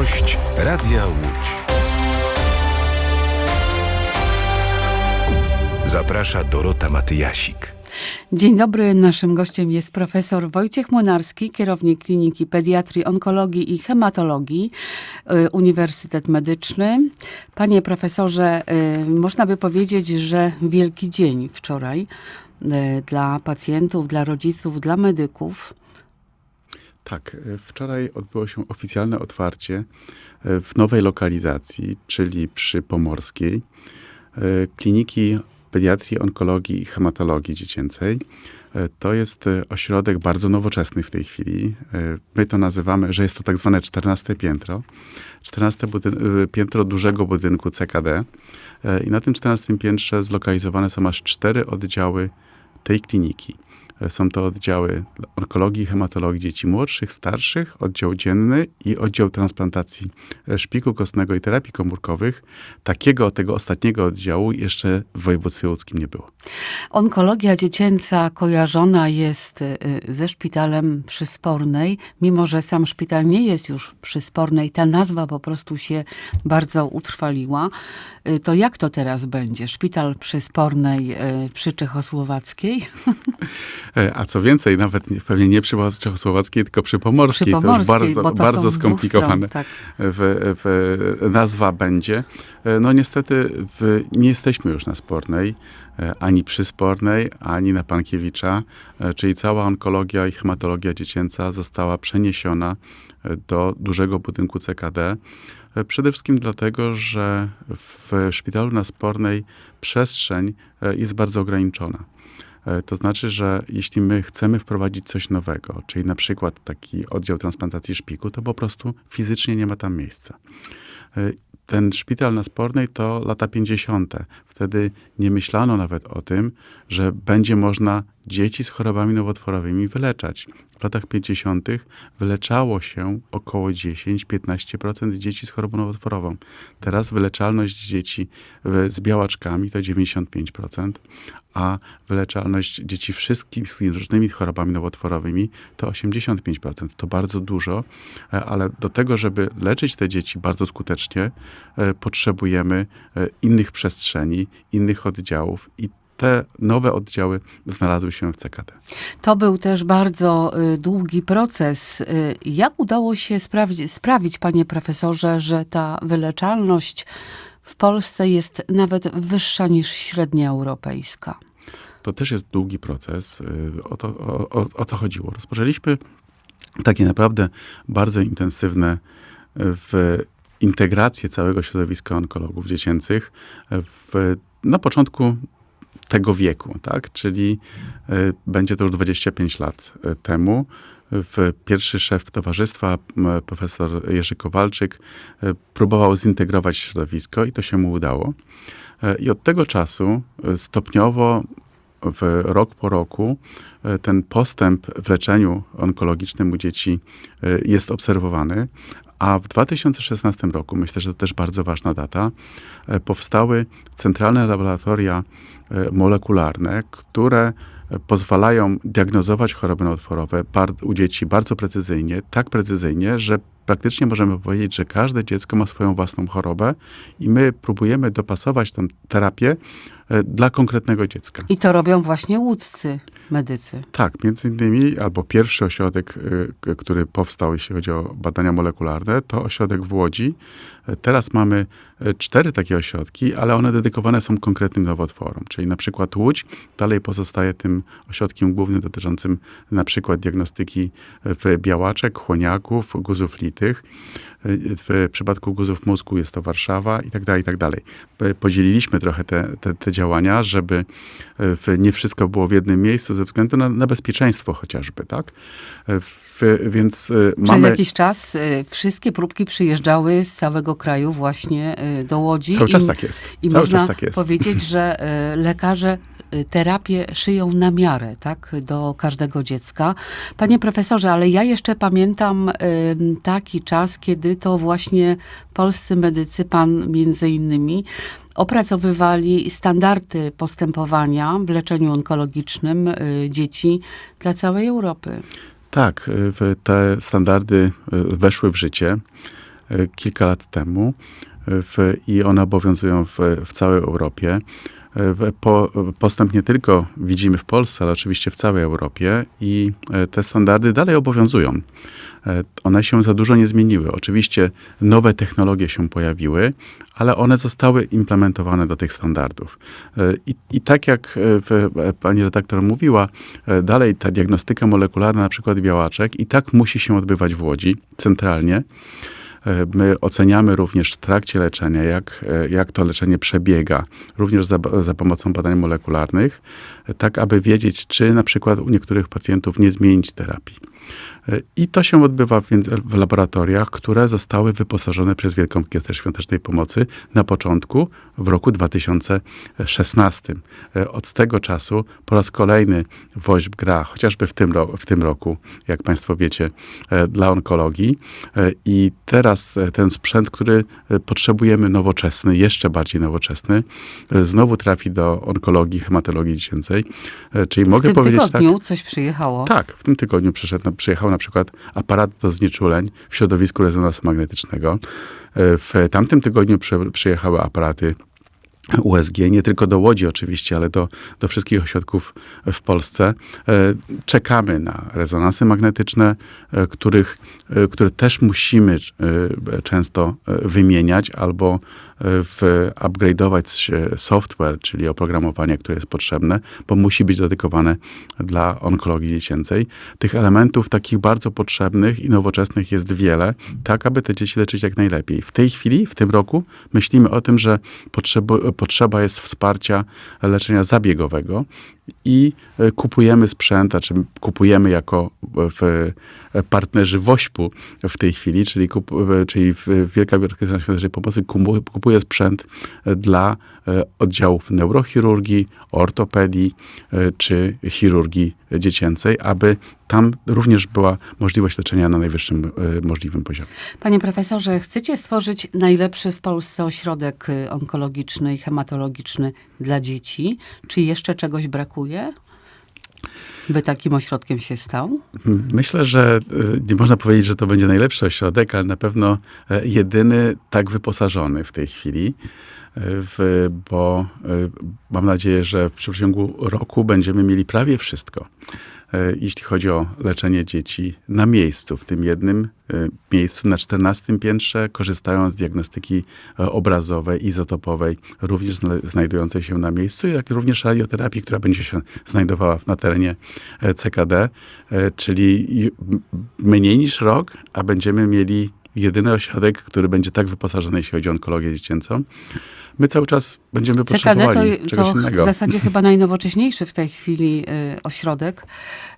Gość Radia Łódź. Zaprasza Dorota Matyjasik. Dzień dobry, naszym gościem jest profesor Wojciech Młynarski, kierownik Kliniki Pediatrii, Onkologii i Hematologii, y, Uniwersytet Medyczny. Panie profesorze, y, można by powiedzieć, że wielki dzień wczoraj y, dla pacjentów, dla rodziców, dla medyków. Tak, e, wczoraj odbyło się oficjalne otwarcie e, w nowej lokalizacji, czyli przy Pomorskiej, e, kliniki pediatrii, onkologii i hematologii dziecięcej. To jest ośrodek bardzo nowoczesny w tej chwili. My to nazywamy, że jest to tak zwane 14 piętro. 14 budyn- e, piętro dużego budynku CKD. I na tym 14 piętrze zlokalizowane są aż cztery oddziały tej kliniki. Są to oddziały onkologii hematologii dzieci młodszych, starszych, oddział dzienny i oddział transplantacji szpiku kostnego i terapii komórkowych. Takiego, tego ostatniego oddziału jeszcze w województwie łódzkim nie było. Onkologia dziecięca kojarzona jest y, ze szpitalem przyspornej, mimo że sam szpital nie jest już przyspornej, ta nazwa po prostu się bardzo utrwaliła. Y, To jak to teraz będzie? Szpital przyspornej y, przy Czechosłowackiej? E, A co więcej, nawet nie- pewnie nie przy Czechosłowackiej, tylko przy Pomorskiej. Przy to już Pomorskiej, bardzo, bo to bardzo skomplikowane stron, tak. w, w, nazwa będzie. E, No niestety w, nie jesteśmy już na Spornej, e, ani przy Spornej, ani na Pankiewicza, czyli cała onkologia i hematologia dziecięca została przeniesiona do dużego budynku CKD. Przede wszystkim dlatego, że w szpitalu na Spornej przestrzeń jest bardzo ograniczona. E, To znaczy, że jeśli my chcemy wprowadzić coś nowego, czyli na przykład taki oddział transplantacji szpiku, to po prostu fizycznie nie ma tam miejsca. E, Ten szpital na Spornej to lata 50. Wtedy nie myślano nawet o tym, że będzie można dzieci z chorobami nowotworowymi wyleczać. W latach 50. wyleczało się około 10-15% dzieci z chorobą nowotworową. Teraz wyleczalność dzieci z białaczkami to 95%, a wyleczalność dzieci wszystkich z różnymi chorobami nowotworowymi to 85%. To bardzo dużo, e, ale do tego, żeby leczyć te dzieci bardzo skutecznie, e, potrzebujemy e, innych przestrzeni, innych oddziałów i te nowe oddziały znalazły się w CKD. To był też bardzo y, długi proces. Y, Jak udało się sprawić, sprawić, panie profesorze, że ta wyleczalność w Polsce jest nawet wyższa niż średnia europejska? To też jest długi proces. Y, O, to, o, o, o co chodziło? Rozpoczęliśmy takie naprawdę bardzo intensywne w integrację całego środowiska onkologów dziecięcych w, na początku tego wieku, tak? Czyli y, będzie to już 25 lat y, temu. W pierwszy szef towarzystwa, profesor Jerzy Kowalczyk, y, próbował zintegrować środowisko i to się mu udało. I od tego czasu stopniowo w rok po roku ten postęp w leczeniu onkologicznym u dzieci jest obserwowany, a w 2016 roku, myślę, że to też bardzo ważna data, e, powstały centralne laboratoria e, molekularne, które e, pozwalają diagnozować choroby nowotworowe u dzieci bardzo precyzyjnie, tak precyzyjnie, że praktycznie możemy powiedzieć, że każde dziecko ma swoją własną chorobę i my próbujemy dopasować tę terapię e, dla konkretnego dziecka. I to robią właśnie łódzcy medycy. Tak, między innymi, albo pierwszy ośrodek, k- który powstał, jeśli chodzi o badania molekularne, to ośrodek w Łodzi. E, Teraz mamy e, cztery takie ośrodki, ale one dedykowane są konkretnym nowotworom. Czyli na przykład Łódź dalej pozostaje tym ośrodkiem głównym dotyczącym na przykład diagnostyki e, w białaczek, chłoniaków, guzów W przypadku guzów mózgu jest to Warszawa i tak dalej, i tak dalej. Podzieliliśmy trochę te, te, te działania, żeby e, nie wszystko było w jednym miejscu ze względu na, na bezpieczeństwo chociażby, tak? E, więc e, Przez mamy... jakiś czas wszystkie próbki przyjeżdżały z całego kraju właśnie do Łodzi. Cały czas I, tak jest. I Cały można czas tak jest. powiedzieć, że lekarze terapię szyją na miarę, tak, do każdego dziecka. Panie profesorze, ale ja jeszcze pamiętam y, taki czas, kiedy to właśnie polscy medycy, pan między innymi, opracowywali standardy postępowania w leczeniu onkologicznym y, dzieci dla całej Europy. Tak, y, te standardy y, weszły w życie. kilka lat temu i one obowiązują w, w całej Europie. E, Po, postęp nie tylko widzimy w Polsce, ale oczywiście w całej Europie i e, te standardy dalej obowiązują. E, One się za dużo nie zmieniły. Oczywiście nowe technologie się pojawiły, ale one zostały implementowane do tych standardów. I, i tak jak pani redaktor mówiła, dalej ta diagnostyka molekularna, na przykład białaczek, i tak musi się odbywać w Łodzi centralnie. E, My oceniamy również w trakcie leczenia, jak, e, jak to leczenie przebiega, również za, za pomocą badań molekularnych, e, tak aby wiedzieć, czy na przykład u niektórych pacjentów nie zmienić terapii. I to się odbywa w, w laboratoriach, które zostały wyposażone przez Wielką Orkiestrę Świątecznej Pomocy na początku w roku 2016. E, Od tego czasu po raz kolejny WOŚP gra, chociażby w tym, w tym roku, jak Państwo wiecie, e, dla onkologii. E, I teraz ten sprzęt, który potrzebujemy nowoczesny, jeszcze bardziej nowoczesny, znowu trafi do onkologii, hematologii dziecięcej. Czyli w mogę tym powiedzieć tak. tygodniu coś przyjechało. Tak, w tym tygodniu przyszedł, przyjechał na przykład aparat do znieczuleń w środowisku rezonansu magnetycznego. E, W tamtym tygodniu przy, przyjechały aparaty USG, nie tylko do Łodzi oczywiście, ale do, do wszystkich ośrodków w Polsce. E, Czekamy na rezonansy magnetyczne, e, których, e, które też musimy często wymieniać albo upgrade'ować software, czyli oprogramowanie, które jest potrzebne, bo musi być dedykowane dla onkologii dziecięcej. Tych elementów takich bardzo potrzebnych i nowoczesnych jest wiele, tak aby te dzieci leczyć jak najlepiej. W tej chwili, w tym roku, myślimy o tym, że potrzeba, potrzeba jest wsparcia leczenia zabiegowego i e, kupujemy sprzęt, a czy kupujemy jako w, partnerzy WOŚP-u w tej chwili, czyli, kup, e, czyli Wielka Orkiestra Świątecznej Pomocy kupuje sprzęt e, dla e, oddziałów neurochirurgii, ortopedii e, czy chirurgii dziecięcej, aby tam również była możliwość leczenia na najwyższym e, możliwym poziomie. Panie profesorze, chcecie stworzyć najlepszy w Polsce ośrodek onkologiczny i hematologiczny dla dzieci? Czy jeszcze czegoś brakuje, by takim ośrodkiem się stał? Myślę, że e, nie można powiedzieć, że to będzie najlepszy ośrodek, ale na pewno e, jedyny tak wyposażony w tej chwili, e, w, bo e, mam nadzieję, że w przeciągu roku będziemy mieli prawie wszystko. E, Jeśli chodzi o leczenie dzieci na miejscu, w tym jednym e, miejscu na 14 piętrze, korzystając z diagnostyki e, obrazowej, izotopowej, również zna- znajdującej się na miejscu, jak również radioterapii, która będzie się znajdowała na terenie CKD, czyli mniej niż rok, a będziemy mieli jedyny ośrodek, który będzie tak wyposażony, jeśli chodzi o onkologię dziecięcą. My cały czas będziemy CKD potrzebowali to, czegoś to innego. w zasadzie chyba najnowocześniejszy w tej chwili y, ośrodek,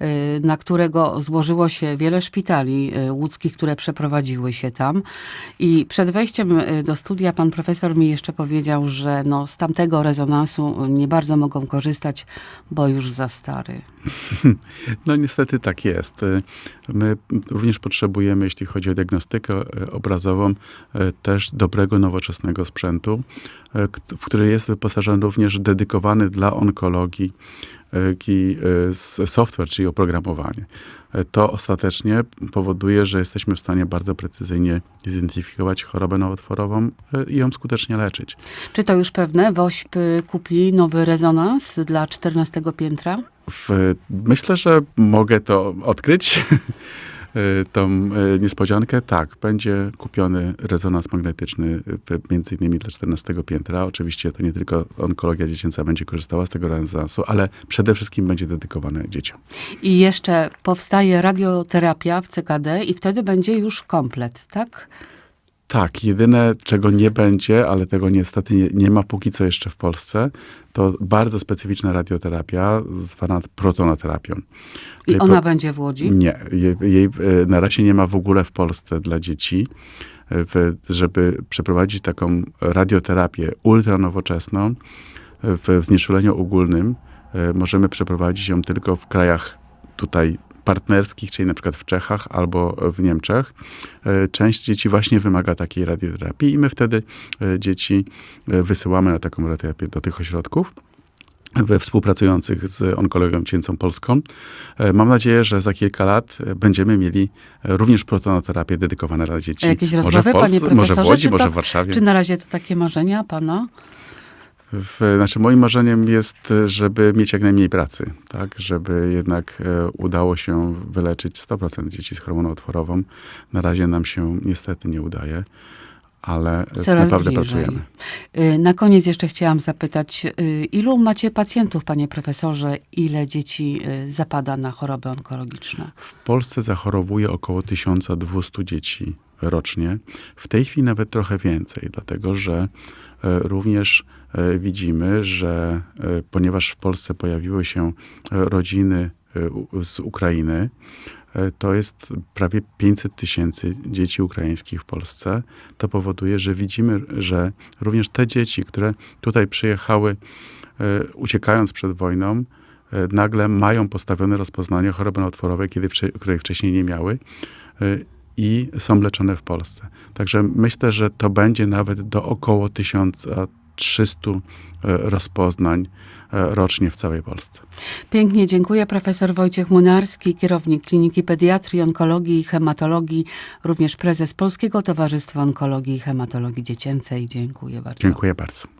y, na którego złożyło się wiele szpitali y, łódzkich, które przeprowadziły się tam. I przed wejściem y, do studia pan profesor mi jeszcze powiedział, że no, z tamtego rezonansu nie bardzo mogą korzystać, bo już za stary. No niestety tak jest. Y, My również potrzebujemy, jeśli chodzi o diagnostykę obrazową, y, też dobrego, nowoczesnego sprzętu, k- w który jest wyposażony również dedykowany dla onkologii software, czyli oprogramowanie. To ostatecznie powoduje, że jesteśmy w stanie bardzo precyzyjnie zidentyfikować chorobę nowotworową i ją skutecznie leczyć. Czy to już pewne? WOŚP kupi nowy rezonans dla 14 piętra? W, myślę, że mogę to odkryć. y, Tą y, niespodziankę, tak, będzie kupiony rezonans magnetyczny y, między innymi dla 14 piętra. Oczywiście to nie tylko onkologia dziecięca będzie korzystała z tego rezonansu, ale przede wszystkim będzie dedykowane dzieciom. I jeszcze powstaje radioterapia w CKD i wtedy będzie już komplet, tak? Tak, jedyne czego nie będzie, ale tego niestety nie, nie ma póki co jeszcze w Polsce, to bardzo specyficzna radioterapia zwana protonoterapią. I ona będzie w Łodzi? Nie, jej, jej e, na razie nie ma w ogóle w Polsce dla dzieci. E, w- Żeby przeprowadzić taką radioterapię ultranowoczesną e, w znieczuleniu ogólnym, możemy przeprowadzić ją tylko w krajach tutaj partnerskich, czyli na przykład w Czechach albo w Niemczech. E, Część dzieci właśnie wymaga takiej radioterapii i my wtedy e, dzieci e, wysyłamy na taką radioterapię do tych ośrodków. we współpracujących z Onkologią Dziecięcą Polską. Mam nadzieję, że za kilka lat będziemy mieli również protonoterapię dedykowane dla dzieci. A jakieś może rozmowy, w Polsce, panie może w profesorze? Łodzi, może w Warszawie. Czy na razie to takie marzenia pana? W, znaczy moim marzeniem jest, żeby mieć jak najmniej pracy, tak? Żeby jednak e, udało się wyleczyć 100% dzieci z chorobą otworową. Na razie nam się niestety nie udaje, ale Coraz naprawdę bliżej. pracujemy. Y, Na koniec jeszcze chciałam zapytać, y, ilu macie pacjentów, panie profesorze? Ile dzieci y, zapada na choroby onkologiczne? W Polsce zachorowuje około 1200 dzieci rocznie. W tej chwili nawet trochę więcej, dlatego że e, również e, widzimy, że e, ponieważ w Polsce pojawiły się rodziny z Ukrainy, E, to jest prawie 500 tysięcy dzieci ukraińskich w Polsce. To powoduje, że widzimy, że również te dzieci, które tutaj przyjechały, e, uciekając przed wojną, e, nagle mają postawione rozpoznanie choroby nowotworowej, kiedy, której wcześniej nie miały i są leczone w Polsce. Także myślę, że to będzie nawet do około tysiąca 300 e, rozpoznań e, rocznie w całej Polsce. Pięknie dziękuję. Profesor Wojciech Munarski, kierownik Kliniki Pediatrii, Onkologii i Hematologii, również prezes Polskiego Towarzystwa Onkologii i Hematologii Dziecięcej. Dziękuję bardzo. Dziękuję bardzo.